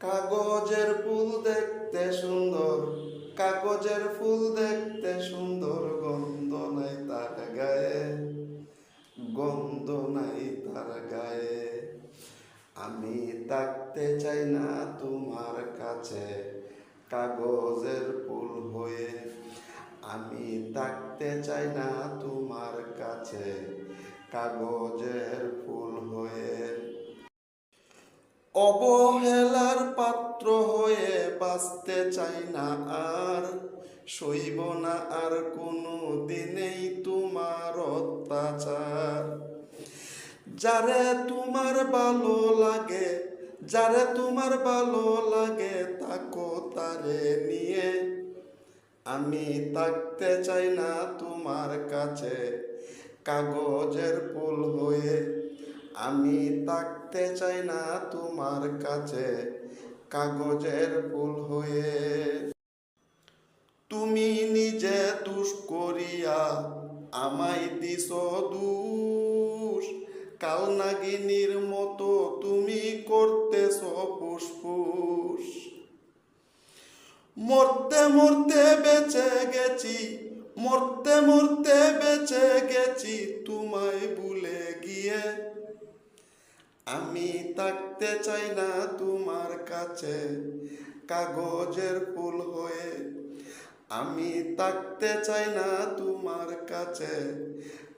কাগজের ফুল দেখতে সুন্দর, কাগজের ফুল দেখতে সুন্দর, গন্ধ নাই তার গায়ে, গন্ধ নাই তার গায়ে। আমি থাকতে চাই না তোমার কাছে, কাগজের ফুল হয়ে। আমি থাকতে চাই না তোমার কাছে, কাগজের ফুল হয়ে। অবহেলার পাত্র হয়ে বাঁচতে চাই না আর, সইব না আর কোনো দিনেই তোমার অত্যাচার। যারে তোমার ভালো লাগে, যারে তোমার ভালো লাগে, তাকো তারে নিয়ে। আমি থাকতে চাই না তোমার কাছে, কাগজের ফুল হয়ে। আমি থাকতে চাই না তোমার কাছে কাগজের ফুল হয়ে। তুমি নিজে দুষ করিয়া আমায় দিস দুষ। কাল নাগিনীর মতো তুমি করতেছ ফুসফুস। মরতে মরতে বেঁচে গেছি, মরতে মরতে বেঁচে গেছি, তোমায় ভুলে গিয়ে আমি থাকতে চাই না তোমার কাছে, কাগজের ফুল হয়ে। আমি থাকতে চাই না তোমার কাছে,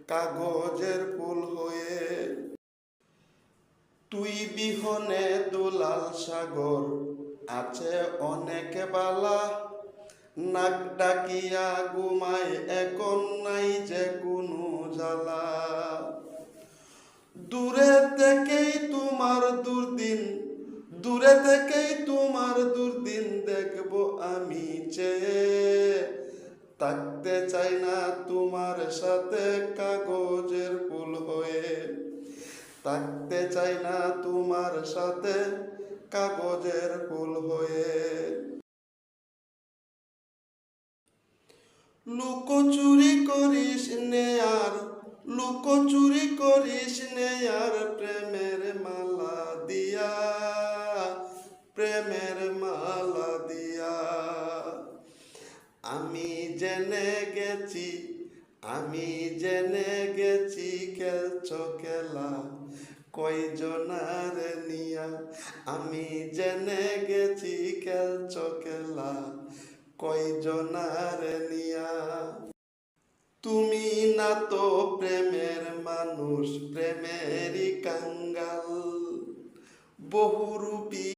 কাগজের ফুল হয়ে। তুই বিহনে দুলাল সাগর, আছে অনেক বালা। নাক ডাকিয়া ঘুমায় এখন নাই যে কোনো জ্বালা। দূরে দুর্দিন দূরে থেকেই তোমার দুর্দিন দেখব আমি চেয়ে। থাকতে চাই না তোমার সাথে কাগজের ফুল হয়ে। থাকতে চাই না তোমার সাথে কাগজের ফুল হয়ে। লুকোচুরি করিস নে আর লুকোচুরি করিস নে প্রেমের মালা দিয়া। আমি জেনে গেছি, আমি জেনে গেছি, খেলছ খেলা কয়জনার নিয়া। আমি জেনে গেছি, খেলছ খেলা কয়জনার নিয়া। তুমি না তো প্রেমের মানুষ, প্রেমেরই কাঙ্গাল। বহুরূপী